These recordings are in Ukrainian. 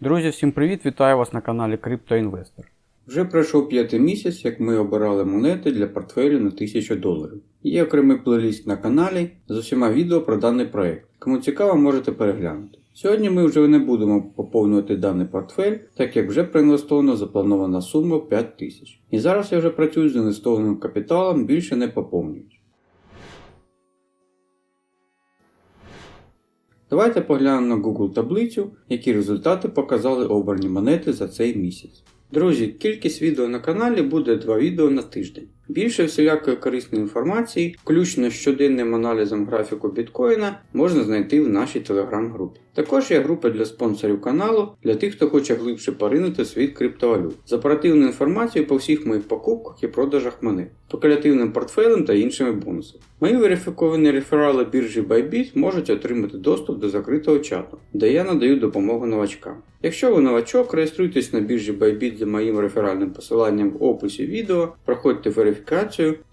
Друзі, всім привіт! Вітаю вас на каналі CryptoInvestor. Вже пройшов п'ятий місяць, як ми обирали монети для портфелю на 1000 доларів. Є окремий плейліст на каналі з усіма відео про даний проект. Кому цікаво, можете переглянути. Сьогодні ми вже не будемо поповнювати даний портфель, так як вже проінвестовано запланована сума 5000. І зараз я вже працюю з інвестованим капіталом, більше не поповнюючи. Давайте поглянемо на Google таблицю, які результати показали обрані монети за цей місяць. Друзі, кількість відео на каналі буде 2 відео на тиждень. Більше всілякої корисної інформації, включно з щоденним аналізом графіку біткоїна, можна знайти в нашій телеграм-групі. Також є група для спонсорів каналу для тих, хто хоче глибше поринути світ криптовалют з оперативною інформацією по всіх моїх покупках і продажах монет, спекулятивним портфелем та іншими бонусами. Мої верифіковані реферали біржі Bybit можуть отримати доступ до закритого чату, де я надаю допомогу новачкам. Якщо ви новачок, реєструйтесь на біржі Bybit за моїм реферальним посиланням в описі відео, проходьте верифікацію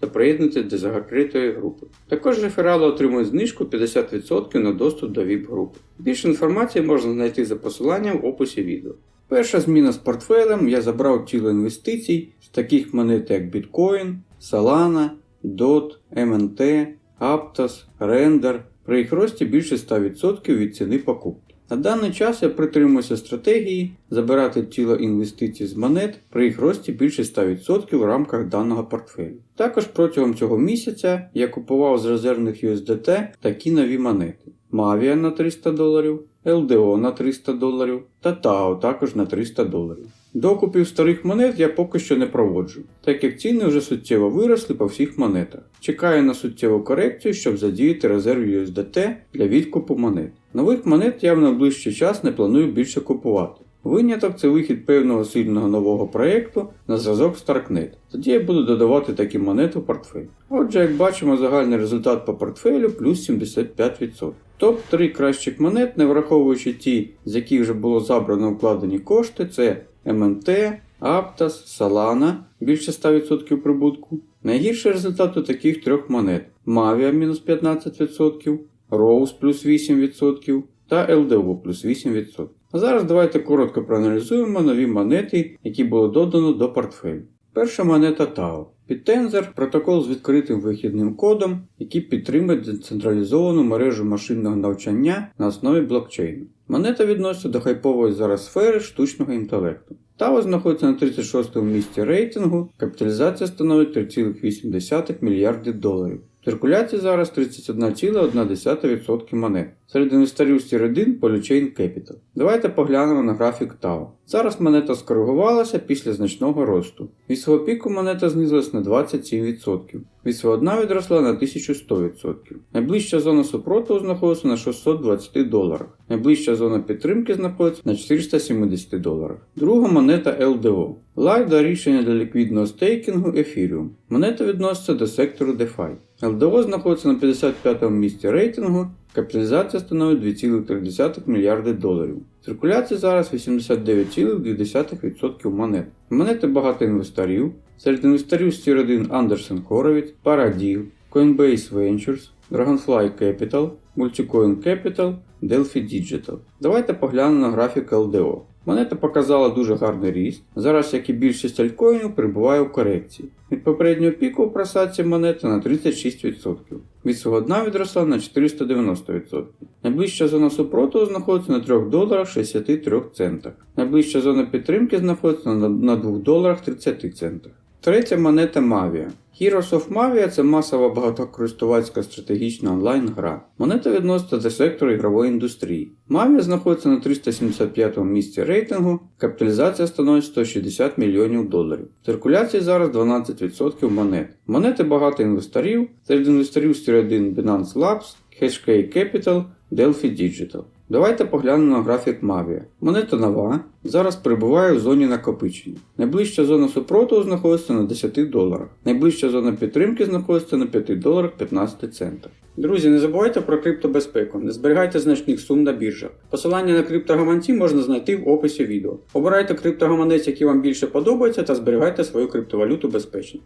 та приєднуйтесь до закритої групи. Також реферали отримують знижку 50% на доступ до VIP-групи. Більше інформації можна знайти за посиланням в описі відео. Перша зміна з портфелем я забрав тіло інвестицій з таких монет як Bitcoin, Solana, DOT, MNT, Aptos, Render, при їх рості більше 100% від ціни покупки. На даний час я притримуюся стратегії забирати тіло інвестицій з монет при їх рості більше 100% в рамках даного портфелю. Також протягом цього місяця я купував з резервних USDT такі нові монети: Mavia на 300 доларів, LDO на 300 доларів та TAO також на 300 доларів. Докупів старих монет я поки що не проводжу, так як ціни вже суттєво виросли по всіх монетах. Чекаю на суттєву корекцію, щоб задіяти резерв USDT для відкупу монет. Нових монет я в найближчий час не планую більше купувати. Виняток це вихід певного сильного нового проєкту на зразок StarkNet. Тоді я буду додавати такі монети в портфель. Отже, як бачимо, загальний результат по портфелю плюс 75%. Топ-3 кращих монет, не враховуючи ті, з яких вже було забрано вкладені кошти, це MNT, Aptos, Solana більше 100% прибутку. Найгірший результат у таких трьох монет: Mavia мінус 15%, Rose плюс 8% та LDO плюс 8%. А зараз давайте коротко проаналізуємо нові монети, які було додано до портфелю. Перша монета TAO. Підтензор протокол з відкритим вихідним кодом, який підтримує децентралізовану мережу машинного навчання на основі блокчейну. Монета відноситься до хайпової зараз сфери штучного інтелекту. TAO знаходиться на 36 му місці рейтингу, капіталізація становить 3,8 мільярдів доларів. В циркуляції зараз 31,1% монет. Серед інвесторів 1 Polychain Capital. Давайте поглянемо на графік TAO. Зараз монета скоригувалася після значного росту. Від свого піку монета знизилась на 27%. Від свого дна відросла на 1100%. Найближча зона супротиву знаходиться на 620 доларах. Найближча зона підтримки знаходиться на 470 доларах. Друга монета LDO. Лайда рішення для ліквідного стейкінгу Ethereum. Монета відноситься до сектору DeFi. LDO знаходиться на 55 му місці рейтингу, капіталізація становить 2,3 мільярди доларів. Циркуляція зараз 89,2% монет. Монети багато інвесторів. Серед інвесторів з 1 Anderson Horowitz, Paradigm, Coinbase Ventures, Dragonfly Capital, Multicoin Capital, Delphi Digital. Давайте поглянемо на графік LDO. Монета показала дуже гарний ріст. Зараз, як і більшість альткоїнів, перебуває у корекції. Від попереднього піку у просадці монети на 36%. Від свого дна відросла на 490%. Найближча зона супротиву знаходиться на 3 доларах 63 центах. Найближча зона підтримки знаходиться на на 2 доларах 30 центах. Третя монета Mavia. Heroes of Mavia це масова багатокористувацька стратегічна онлайн-гра. Монета відноситься до сектору ігрової індустрії. Mavia знаходиться на 375 му місці рейтингу, капіталізація становить 160 мільйонів доларів. В циркуляції зараз 12% монет. Монети багато інвесторів, серед інвесторів 1 Binance Labs, Hashkey Capital, Delphi Digital. Давайте поглянемо на графік Mavia. Монета нова, зараз перебуває в зоні накопичення. Найближча зона супротиву знаходиться на 10 доларах. Найближча зона підтримки знаходиться на 5 доларах 15 центах. Друзі, не забувайте про криптобезпеку, не зберігайте значних сум на біржах. Посилання на криптогаманці можна знайти в описі відео. Обирайте криптогаманець, який вам більше подобається, та зберігайте свою криптовалюту безпечно.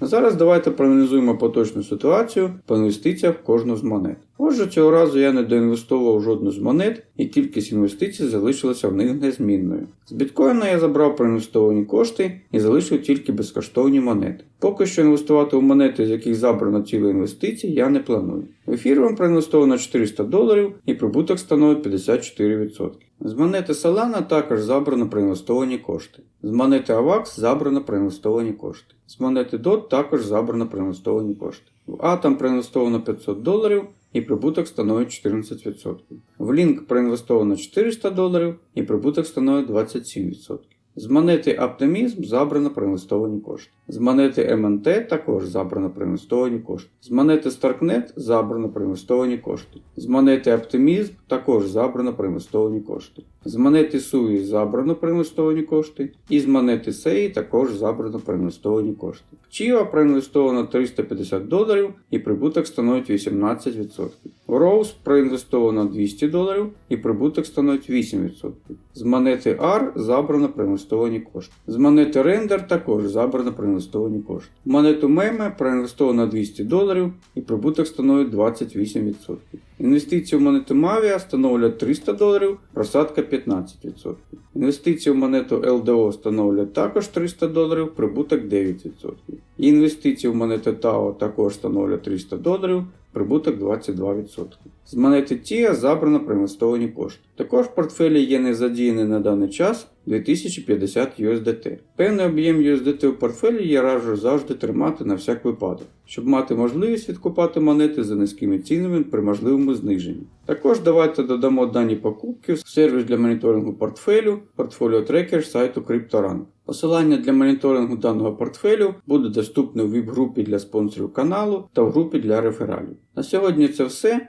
Зараз давайте проаналізуємо поточну ситуацію по інвестиціях в кожну з монет. Отже, цього разу я не доінвестував жодну з монет, і кількість інвестицій залишилася в них незмінною. З біткоїна я забрав проінвестовані кошти і залишив тільки безкоштовні монети. Поки що інвестувати у монети, з яких забрано ціле інвестиції, я не планую. В ефіріум проінвестовано 400 доларів і прибуток становить 54%. З монети Solana також забрано проінвестовані кошти. З монети AVAX забрано проінвестовані кошти. З монети DOT також забрано проінвестовані кошти. В Atom проінвестовано 500 доларів і прибуток становить 14%. В Link проінвестовано 400 доларів і прибуток становить 27%. З монети Optimism забрано проінвестовані кошти. З монети MNT також забрано проінвестовані кошти. З монети Starknet забрано проінвестовані кошти. З монети Optimism також забрано проінвестовані кошти. З монети SUI забрано проінвестовані кошти. І з монети SEI також забрано проінвестовані кошти. Chiva проінвестовано 350 доларів і прибуток становить 18%. В Rose проінвестовано 200 доларів і прибуток становить 8%. З монети R забрано проінвестовані кошти. З монети Render також забрано проінвестовані кошти. Монету Meme проінвестовано 200 доларів і прибуток становить 28%. Інвестиції в монету Mavia становлять 300 доларів, просадка 15%. Інвестиції в монету LDO становлять також 300 доларів, прибуток 9%. І інвестиції в монету TAO також становлять 300 доларів, прибуток 22%. З монети TIA забрано проінвестовані кошти. Також в портфелі є незадіяний на даний час 2050 USDT. Певний об'єм USDT в портфелі я раджу завжди тримати на всяк випадок, щоб мати можливість відкупати монети за низькими цінами при можливому зниженні. Також давайте додамо дані покупки в сервіс для моніторингу портфелю, портфоліо трекер сайту CryptoRank. Посилання для моніторингу даного портфелю буде доступне в віп-групі для спонсорів каналу та в групі для рефералів. На сьогодні це все.